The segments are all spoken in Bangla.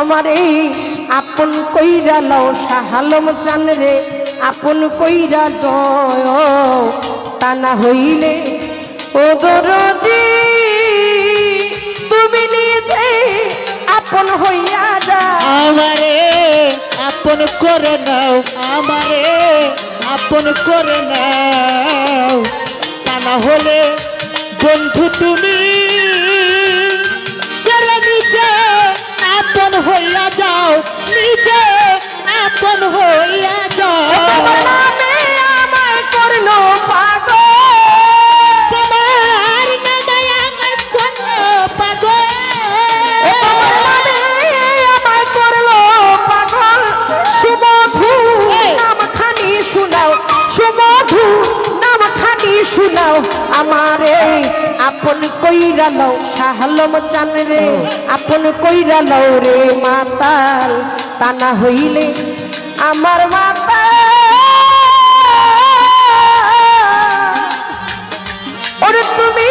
আমার এই আপন কইরা লও সাহালম চান রে, আপন কইরা দয় তা না হইলে, ও দরদি তুমি নিজে আপন হইয়া যা আমারে আপন করে নাও, আমারে আপন করে নাও। তা না হলে বন্ধু তুমি আপন কইরা লও সাহলম চান রে। আপন কইরা লও রে মাতাল, তা না হইলে আমার মাতা ওরে তুমি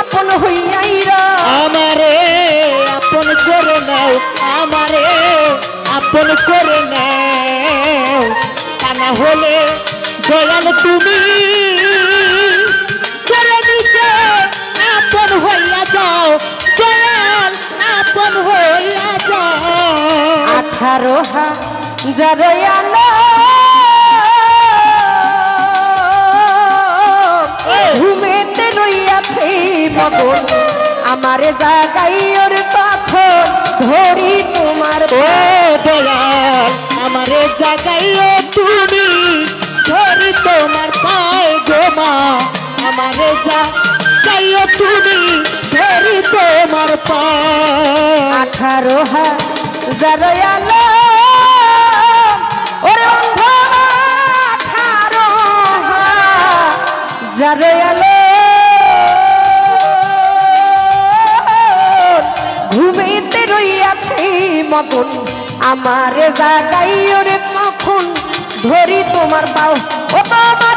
আপন হইয়াইরা আমারে আপন করে নাও, আমারে আপন করে নাও। তা না হলে দয়াল তুমি দয়াল আপন হইয়া যাও। আঠারো হাজার আলো। ঘুমেতে রইয়াছে মগন আমারে জাগাই ওর তখন ধরি তোমার ও দয়াল আমারে জাগাইও তুমি ধরি তোমার পায়ে গোমা আমারে জাগাইও তুমি। হাজার আলো ওরে ঘুমেতে রইয়াছে মতন আমার জাগাই ওরে কখন ধরি তোমার পাও। ও তোমার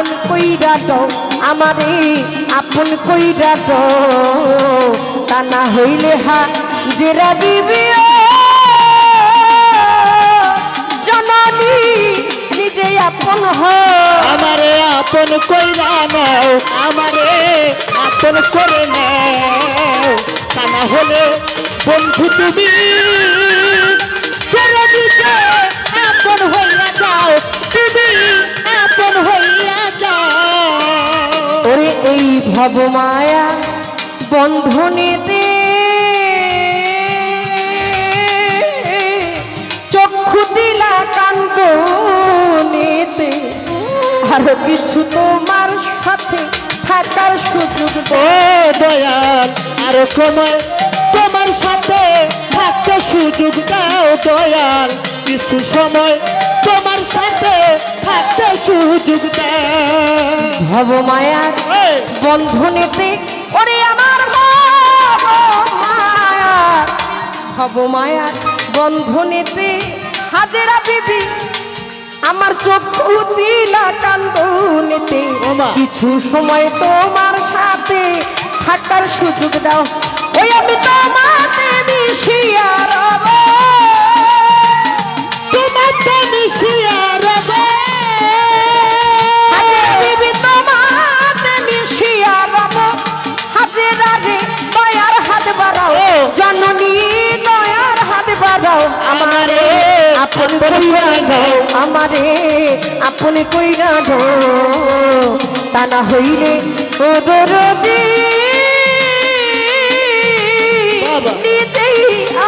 আপন কইরা দাও আমারে আপন কইরা দাও তা না হইলে হা জেরা দিবি জননী নিজে আপন হয়। আমারে আপন কইরা নাও, আমারে আপন করে নাও। তা না হলে বন্ধু তুমি এই ভব মায়া বন্ধনেতে। চক্ষু দিলা কান্দনেতে আরও কিছু তোমার সাথে থাকার সুযোগ ও দয়াল আর সময় তোমার সাথে থাকতে সুযোগ দাও দয়াল। কিছু সময় তোমার সাথে থাকতে সুযোগ দাও। ভব মায়া এই, বন্ধনেতে ওরে আমার ভব মায়া ভব মায়া বন্ধনেতে হাজেরা বিবি আমার চক্ষু দিলা কান্দনেতে। কিছু সময় তোমার সাথে থাকার সুযোগ দাও ওই আমি তোমাতে মিশিয়া রব তোমাকে মিশিয়া কইরা দাও আমারে আপন কইরা দাও। তা না হইলে ও দরদি। নিজেই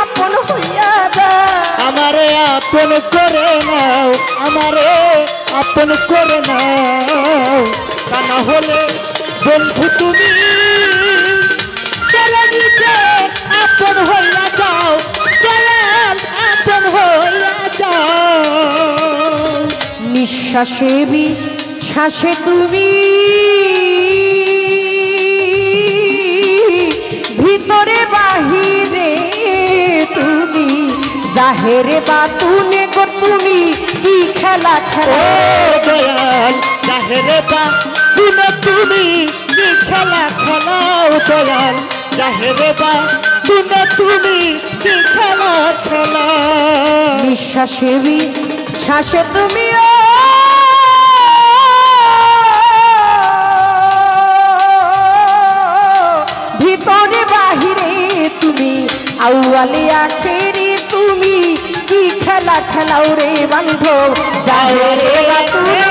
আপন হইয়া যা আমারে আপন করে নাও আমারে আপন করে নাও। তা না হলে বন্ধু তুমি শ্বাসে তুমি। ভিতরে বাহিরে তুমি জাহেরে বা তুনে গো তুমি কি খেলা খেলা। দয়াল জাহেরে বা তুমি তুমি কি খেলা খেলাও দয়াল জাহেরে বা তুমি তুমি কি খেলা খেলাও নিঃশ্বাসে বি শ্বাসে তুমি ভিতরে বাহিরে তুমি আউয়ালি আখেরি তুমি কি খেলা খেলাও রে বান্ধব? যাও রে তুমি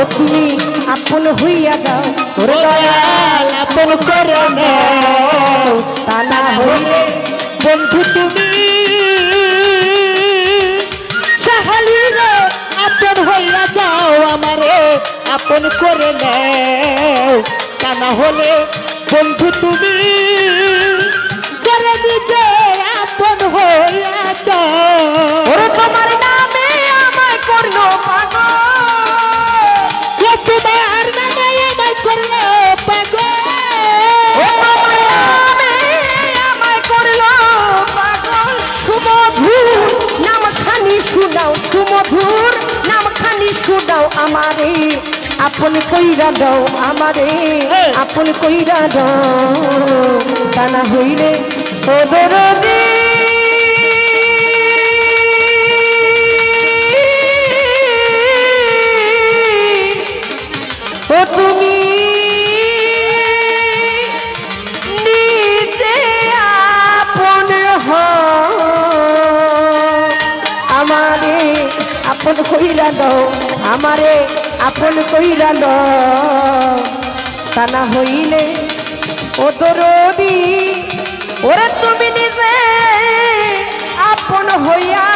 ও তুমি আপন হইয়া যাও। ওরে দয়াল আপন করে নাও তা না হইলে বন্ধু তুমি সাহালি আপন হইয়া যাও আমারে, আপন করে নাও তা না হলে বন্ধু তুমি তোমার নামে আমায় করল পাগল। ও তোমার নামে আমায় করল পাগল। সুমধুর নামখানি শুনাও সুমধুর নামখানি শুনাও আমারে। আপন কইরা দাও আমারে আপন কইরা দাও। তা না হইলে ও আপন কইরা আমারে আপন কইরা দাও। তা না হইলে ও দরদি ওরে তুমি নিজে আপন হইয়া